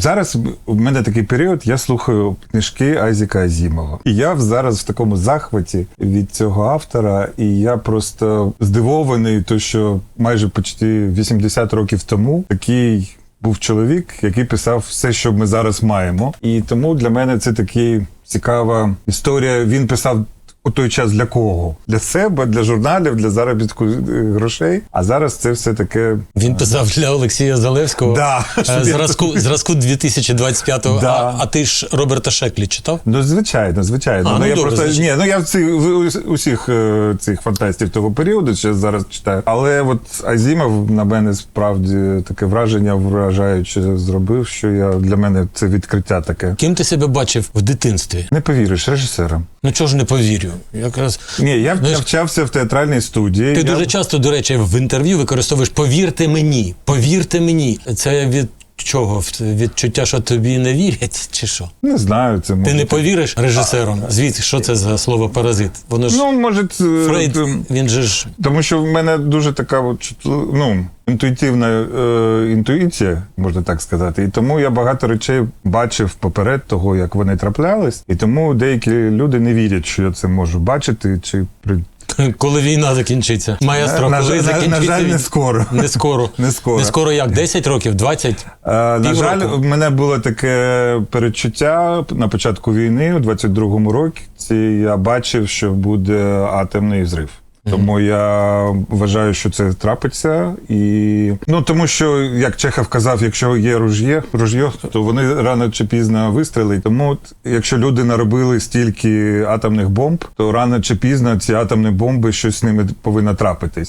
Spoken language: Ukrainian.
Зараз в мене такий період, я слухаю книжки Айзіка Азімова. І я зараз в такому захваті від цього автора, і я просто здивований, то що майже почти 80 років тому такий. Був чоловік, який писав все, що ми зараз маємо, і тому для мене це така цікава історія. Він писав у той час для кого? Для себе, для журналів, для заробітку е, грошей. А зараз це все таке Він писав для Олексія Залевського Да, е, зразку, зразку 2025-го. Да. А, а ти ж Роберта Шеклі читав? Ну, звичайно, звичайно. А, ну, я добре, просто значить. ні, ну я в ус- усіх е, цих фантастів того періоду ще зараз читаю. Але от Азімов на мене справді таке враження вражаюче зробив, що я для мене це відкриття таке. Ким ти себе бачив в дитинстві? Не повіриш, режисером. Ну чого ж не повірю? Якраз Ні, я Знаєш, навчався в театральній студії. ти я... дуже часто, до речі, в інтерв'ю використовуєш повірте мені, повірте мені. Це від чого? Відчуття, що тобі не вірять, чи що? не знаю, це Ти може. не повіриш режисерам? Звідси, що це за слово паразит? Воно ж Ну, може, це, Фрейд, він же ж Тому що в мене дуже така от, чутли- ну, інтуїтивна е, інтуїція, можна так сказати. І тому я багато речей бачив поперед того, як вони траплялись. І тому деякі люди не вірять, що я це можу бачити. Чи при... коли війна закінчиться. Маестро, на, коли на, закінчиться на жаль, не скоро. Не скоро. Не скоро. Не скоро як? 10 років? 20? Е, на жаль, в мене було таке передчуття на початку війни, у 22-му році. Я бачив, що буде атомний зрив. Тому я вважаю, що це трапиться. І ну тому що, як Чехов казав, якщо є ружє, ружьо, то вони рано чи пізно вистрілять. Тому, якщо люди наробили стільки атомних бомб, то рано чи пізно ці атомні бомби щось з ними повинно трапитись.